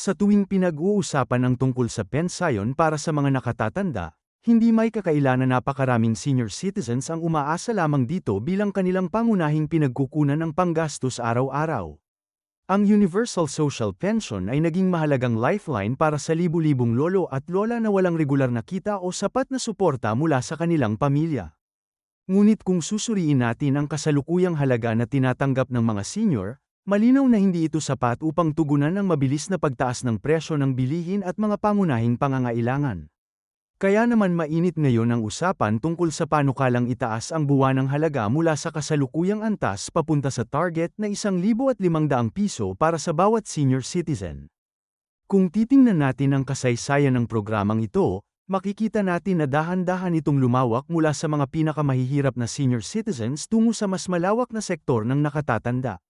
Sa tuwing pinag-uusapan ang tungkol sa pensayon para sa mga nakatatanda, hindi may kakaila na napakaraming senior citizens ang umaasa lamang dito bilang kanilang pangunahing pinagkukunan ng panggastos araw-araw. Ang Universal Social Pension ay naging mahalagang lifeline para sa libu-libong lolo at lola na walang regular na kita o sapat na suporta mula sa kanilang pamilya. Ngunit kung susuriin natin ang kasalukuyang halaga na tinatanggap ng mga senior, malinaw na hindi ito sapat upang tugunan ang mabilis na pagtaas ng presyo ng bilihin at mga pangunahing pangangailangan. Kaya naman mainit ngayon ang usapan tungkol sa panukalang itaas ang buwanang halaga mula sa kasalukuyang antas papunta sa target na 1,500 piso para sa bawat senior citizen. Kung titingnan natin ang kasaysayan ng programang ito, makikita natin na dahan-dahan itong lumawak mula sa mga pinakamahihirap na senior citizens tungo sa mas malawak na sektor ng nakatatanda.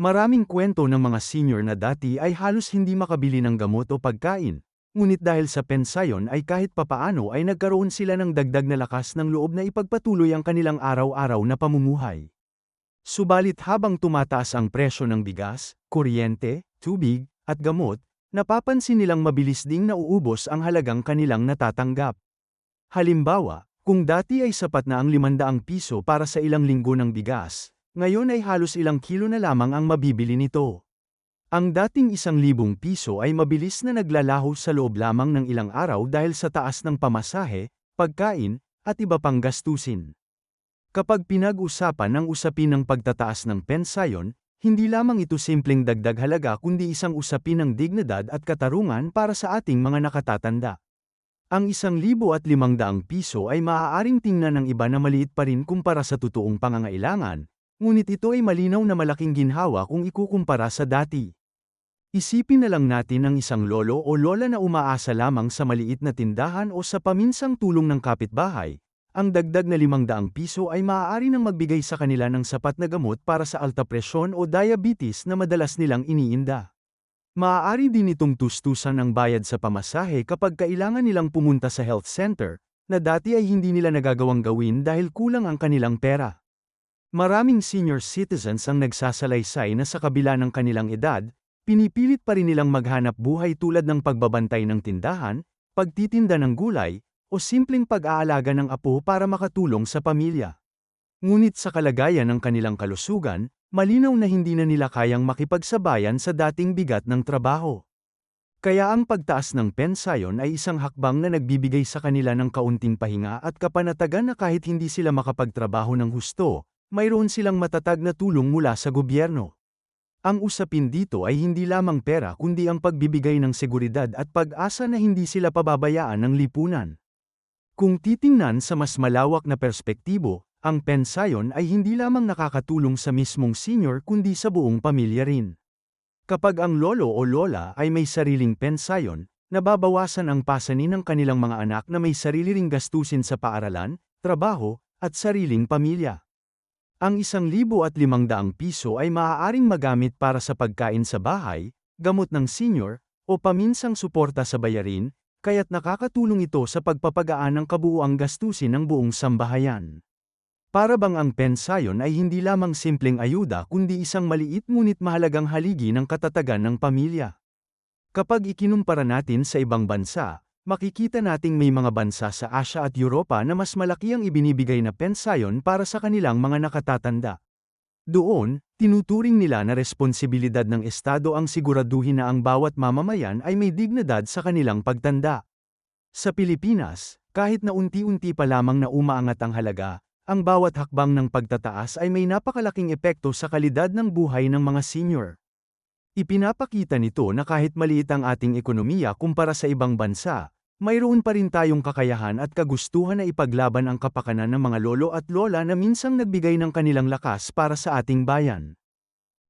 Maraming kwento ng mga senior na dati ay halos hindi makabili ng gamot o pagkain, Ngunit dahil sa pensayon ay kahit papaano ay nagkaroon sila ng dagdag na lakas ng loob na ipagpatuloy ang kanilang araw-araw na pamumuhay. Subalit habang tumataas ang presyo ng bigas, kuryente, tubig, at gamot, napapansin nilang mabilis ding nauubos ang halagang kanilang natatanggap. Halimbawa, kung dati ay sapat na ang 500 piso para sa ilang linggo ng bigas, ngayon ay halos ilang kilo na lamang ang mabibili nito. Ang dating isang libong piso ay mabilis na naglalaho sa loob lamang ng ilang araw dahil sa taas ng pamasahe, pagkain, at iba pang gastusin. Kapag pinag-usapan ang usapin ng pagtataas ng pensayon, hindi lamang ito simpleng dagdag halaga kundi isang usapin ng dignidad at katarungan para sa ating mga nakatatanda. Ang isang libo at limang daang piso ay maaaring tingnan ng iba na maliit pa rin kumpara sa totoong pangangailangan, ngunit ito ay malinaw na malaking ginhawa kung ikukumpara sa dati. Isipin na lang natin ang isang lolo o lola na umaasa lamang sa maliit na tindahan o sa paminsang tulong ng kapitbahay. Ang dagdag na 500 piso ay maaari nang magbigay sa kanila ng sapat na gamot para sa alta presyon o diabetes na madalas nilang iniinda. Maaari din itong tustusan ang bayad sa pamasahe kapag kailangan nilang pumunta sa health center, na dati ay hindi nila nagagawang gawin dahil kulang ang kanilang pera. Maraming senior citizens ang nagsasalaysay na sa kabila ng kanilang edad, Pinipilit pa rin nilang maghanap buhay tulad ng pagbabantay ng tindahan, pagtitinda ng gulay, o simpleng pag-aalaga ng apo para makatulong sa pamilya. Ngunit sa kalagayan ng kanilang kalusugan, malinaw na hindi na nila kayang makipagsabayan sa dating bigat ng trabaho. Kaya ang pagtaas ng pensayon ay isang hakbang na nagbibigay sa kanila ng kaunting pahinga at kapanatagan na kahit hindi sila makapagtrabaho ng husto, mayroon silang matatag na tulong mula sa gobyerno. Ang usapin dito ay hindi lamang pera kundi ang pagbibigay ng seguridad at pag-asa na hindi sila pababayaan ng lipunan. Kung titingnan sa mas malawak na perspektibo, ang pensayon ay hindi lamang nakakatulong sa mismong senior kundi sa buong pamilya rin. Kapag ang lolo o lola ay may sariling pensayon, nababawasan ang pasanin ng kanilang mga anak na may sarili ring gastusin sa paaralan, trabaho, at sariling pamilya. Ang isang libo at limang daang piso ay maaaring magamit para sa pagkain sa bahay, gamot ng senior, o paminsang suporta sa bayarin, kaya't nakakatulong ito sa pagpapagaan ng kabuuang gastusin ng buong sambahayan. Para bang ang pensayon ay hindi lamang simpleng ayuda kundi isang maliit ngunit mahalagang haligi ng katatagan ng pamilya. Kapag ikinumpara natin sa ibang bansa, makikita nating may mga bansa sa Asia at Europa na mas malaki ang ibinibigay na pensayon para sa kanilang mga nakatatanda. Doon, tinuturing nila na responsibilidad ng Estado ang siguraduhin na ang bawat mamamayan ay may dignidad sa kanilang pagtanda. Sa Pilipinas, kahit na unti-unti pa lamang na umaangat ang halaga, ang bawat hakbang ng pagtataas ay may napakalaking epekto sa kalidad ng buhay ng mga senior. Ipinapakita nito na kahit maliit ang ating ekonomiya kumpara sa ibang bansa, mayroon pa rin tayong kakayahan at kagustuhan na ipaglaban ang kapakanan ng mga lolo at lola na minsang nagbigay ng kanilang lakas para sa ating bayan.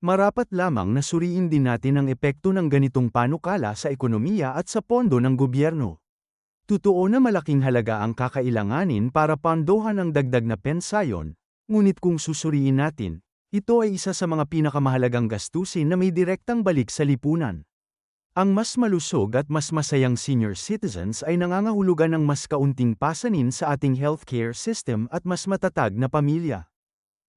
Marapat lamang na suriin din natin ang epekto ng ganitong panukala sa ekonomiya at sa pondo ng gobyerno. Totoo na malaking halaga ang kakailanganin para pandohan ang dagdag na pensayon, ngunit kung susuriin natin, ito ay isa sa mga pinakamahalagang gastusin na may direktang balik sa lipunan. Ang mas malusog at mas masayang senior citizens ay nangangahulugan ng mas kaunting pasanin sa ating healthcare system at mas matatag na pamilya.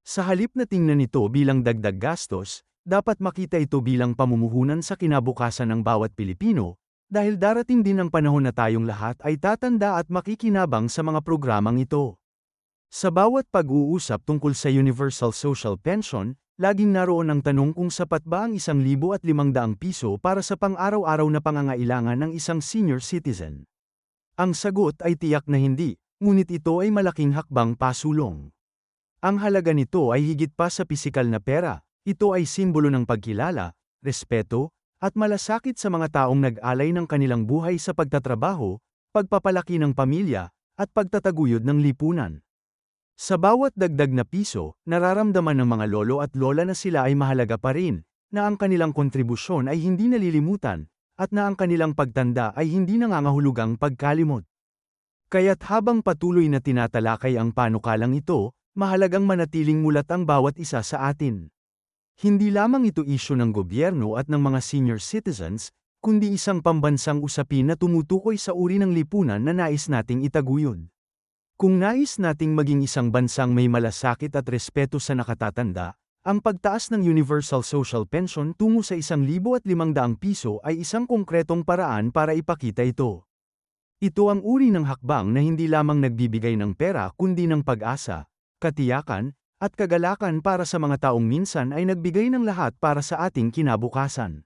Sa halip na tingnan ito bilang dagdag gastos, dapat makita ito bilang pamumuhunan sa kinabukasan ng bawat Pilipino, dahil darating din ang panahon na tayong lahat ay tatanda at makikinabang sa mga programang ito. Sa bawat pag-uusap tungkol sa Universal Social Pension, laging naroon ang tanong kung sapat ba ang isang libo at limang daang piso para sa pang-araw-araw na pangangailangan ng isang senior citizen. Ang sagot ay tiyak na hindi, ngunit ito ay malaking hakbang pasulong. Ang halaga nito ay higit pa sa pisikal na pera, ito ay simbolo ng pagkilala, respeto, at malasakit sa mga taong nag-alay ng kanilang buhay sa pagtatrabaho, pagpapalaki ng pamilya, at pagtataguyod ng lipunan. Sa bawat dagdag na piso, nararamdaman ng mga lolo at lola na sila ay mahalaga pa rin, na ang kanilang kontribusyon ay hindi nalilimutan, at na ang kanilang pagtanda ay hindi nangangahulugang pagkalimot. Kaya't habang patuloy na tinatalakay ang panukalang ito, mahalagang manatiling mulat ang bawat isa sa atin. Hindi lamang ito isyu ng gobyerno at ng mga senior citizens, kundi isang pambansang usapin na tumutukoy sa uri ng lipunan na nais nating itaguyod. Kung nais nating maging isang bansang may malasakit at respeto sa nakatatanda, ang pagtaas ng Universal Social Pension tungo sa isang libo at limang daang piso ay isang konkretong paraan para ipakita ito. Ito ang uri ng hakbang na hindi lamang nagbibigay ng pera kundi ng pag-asa, katiyakan, at kagalakan para sa mga taong minsan ay nagbigay ng lahat para sa ating kinabukasan.